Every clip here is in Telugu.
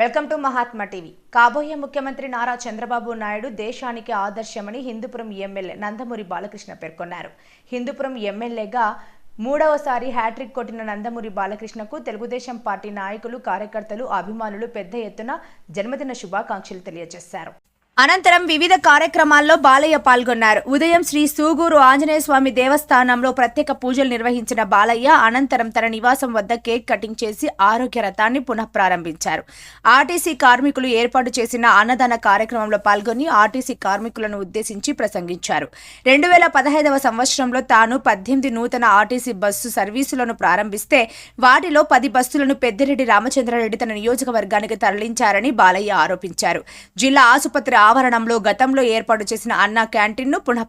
Welcome to Mahatma TV. కాబోయే ముఖ్యమంత్రి నారా చంద్రబాబు నాయుడు దేశానికి ఆదర్శమని హిందూపురం ఎమ్మెల్యే నందమూరి బాలకృష్ణ పేర్కొన్నారు. హిందూపురం ఎమ్మెల్యేగా మూడవసారి హ్యాట్రిక్ కొట్టిన నందమూరి బాలకృష్ణకు తెలుగుదేశం పార్టీ నాయకులు కార్యకర్తలు అభిమానులు పెద్ద ఎత్తున జన్మదిన శుభాకాంక్షలు తెలియజేశారు. అనంతరం వివిధ కార్యక్రమాల్లో బాలయ్య పాల్గొన్నారు. ఉదయం శ్రీ సూగూరు ఆంజనేయ స్వామి దేవస్థానంలో ప్రత్యేక పూజలు నిర్వహించిన బాలయ్య అనంతరం తన నివాసం వద్ద కేక్ కటింగ్ చేసి ఆరోగ్య రథాన్ని పునః ప్రారంభించారు. ఆర్టీసీ కార్మికులు ఏర్పాటు చేసిన అన్నదాన కార్యక్రమంలో పాల్గొని ఆర్టీసీ కార్మికులను ఉద్దేశించి ప్రసంగించారు. రెండు వేల పదహైదవ సంవత్సరంలో తాను పద్దెనిమిది నూతన ఆర్టీసీ బస్సు సర్వీసులను ప్రారంభిస్తే వాటిలో పది బస్సులను పెద్దిరెడ్డి రామచంద్రారెడ్డి తన నియోజకవర్గానికి తరలించారని బాలయ్య ఆరోపించారు. జిల్లా ఆసుపత్రి ఆవరణంలో గతంలో ఏర్పాటు చేసిన అన్నా క్యాంటీన్ను పునః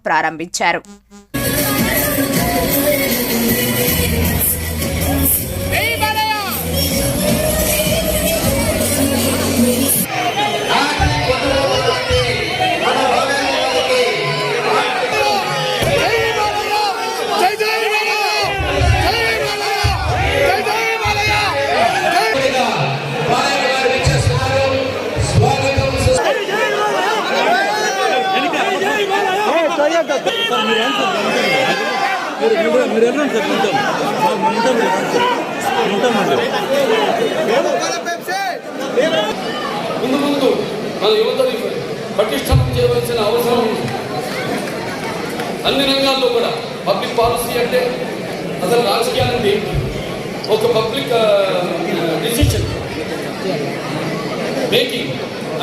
మీరు వెళ్ళండి సార్ ఉంటాం ఉంటామండి ముందు ముందు మన యువతని పటిష్టం చేయవలసిన అవసరం ఉంది. అన్ని రంగాల్లో కూడా పబ్లిక్ పాలసీ అంటే అసలు రాజకీయాలంటే ఒక పబ్లిక్ డిసిషన్ మేకింగ్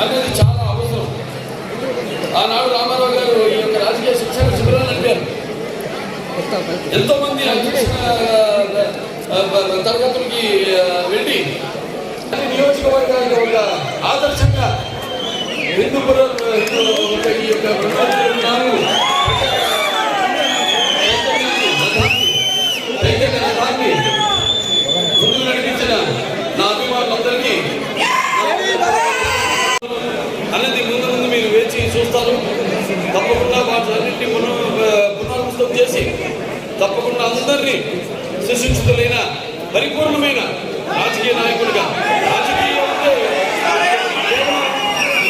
అనేది చాలా అవసరం. ఆనాడు రామారావు గారు ఈ యొక్క రాజకీయ శిక్షణ శిబిరాలు నడిపారు ఎంతో మంది తరగతులకి వెళ్ళి నియోజకవర్గానికి ఒక ఆదర్శంగా హిందూపురం అందరినీ శిక్షించుతులైన పరిపూర్ణమైన రాజకీయ నాయకుడిగా. రాజకీయం అంటే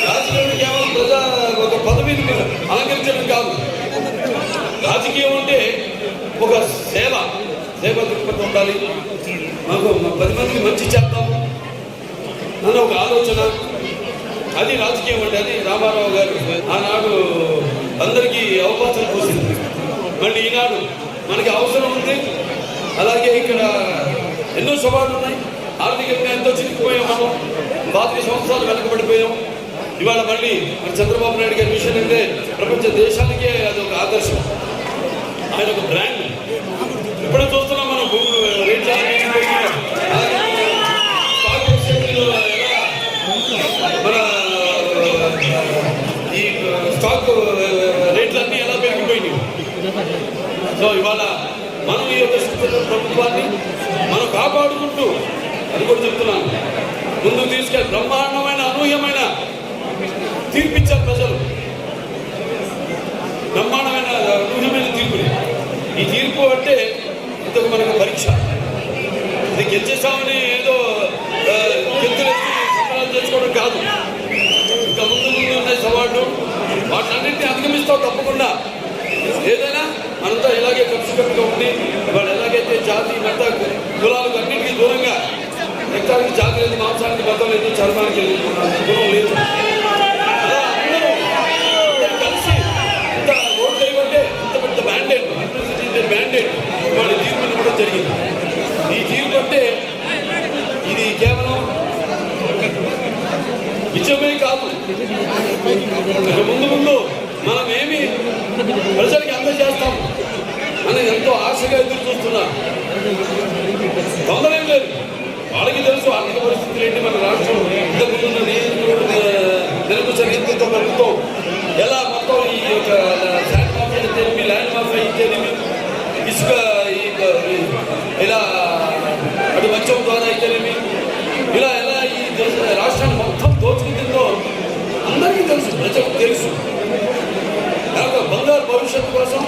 రాజకీయం కేవలం ప్రజా ఒక పదవిని మీరు అలంకరించడం కాదు. రాజకీయం అంటే ఒక సేవ. సేవ దృక్పథం ఉండాలి. మాకు పది మందికి మంచి చేద్దాము అన్న ఒక ఆలోచన. అది రాజకీయం అంటే అది రామారావు గారు ఆనాడు అందరికీ అవకాశం పోసింది మళ్ళీ ఈనాడు మనకి అవసరం ఉంది. అలాగే ఇక్కడ ఎన్నో సవాళ్ళు ఉన్నాయి. ఆర్థికంగా ఎంతో చిక్కిపోయాం మనం. పాతిక సంవత్సరాలు వెనకబడిపోయాం. ఇవాళ మళ్ళీ మన చంద్రబాబు నాయుడు గారి విషయం అంటే ప్రపంచ దేశానికే అది ఒక ఆదర్శం. ఆయన ఒక బ్రాండ్ ఇప్పుడే చూస్తున్నాం సో ఇవాళ మనం ఈ యొక్క స్థితిలో ప్రభుత్వాన్ని మనం కాపాడుకుంటూ అది కూడా చెప్తున్నాను. ముందు తీసుకెళ్ళి బ్రహ్మాండమైన అనూహ్యమైన తీర్పిచ్చారు ప్రజలు. బ్రహ్మాండమైన అనూహ్యమైన తీర్పుని ఈ తీర్పు అంటే ఇంతకు మనకు పరీక్ష. ఇది గెలిచేసామని ఏదో ఆ, సంబరాలు చేసుకోవడం కాదు. ఇంకా ముందు ముందు ఉన్నాయి సవాళ్ళు వాటినన్నింటినీ అధిగమిస్తావు తప్పకుండా. ఏదైనా అలాగే కలుసుకట్టుగా ఉండి వాళ్ళు ఎలాగైతే జాతి మత కులాలకు అన్నింటికీ దూరంగా రక్తానికి జాతి లేదు మాంసానికి మతం లేదు చర్మానికి లేదు కులం లేదు. కలిసి ఇంత ఓట్లు వేయమంటే ఇంత పెద్ద బ్యాండేడ్ బ్యాండేడ్ వాళ్ళ తీర్పుని ఇవ్వడం జరిగింది. ఈ తీర్పు అంటే ఇది కేవలం నిజమే కాదు. ముందు ముందు మనం ఏమి ప్రజలకి అందజేస్తాము ఆశగా ఎదురు చూస్తున్నారు తొందరేం లేదు. వాళ్ళకి తెలుసు ఆర్థిక పరిస్థితులు ఏంటి మన రాష్ట్రం. ఇంతకుముందు నిరంకుశ నియంత్రిత ప్రభుత్వం ఎలా మొత్తం ఈ యొక్క శాండ్ మాఫియా తెలిపి ల్యాండ్ మాఫియా అయితేనేమి ఇసుక ఇలా అటు మత్స్యం ద్వారా అయితేనేమి ఇలా ఎలా ఈ రాష్ట్రాన్ని మొత్తం దోచుకుంటుందో అందరికీ తెలుసు ప్రజలకు తెలుసు. కనుక బంగారు భవిష్యత్తు కోసం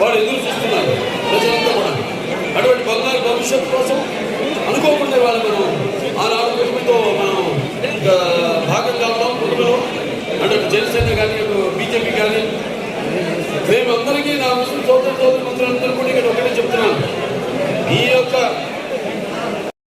వాడు ఎదురు చూస్తున్నారు. ప్రజలంతా మనం అటువంటి బంగారు భవిష్యత్తు కోసం అనుకోకుండా వాళ్ళు మనం ఆనాడు పిలుపుతో మనం భాగం కావడం పొద్దులో అటువంటి జనసేన కానీ బీజేపీ కానీ మేమందరికీ నా ముస్లిం సోదర సోదరి మంత్రులందరూ కూడా ఇక్కడ ఒకటే చెప్తున్నాను. ఈ యొక్క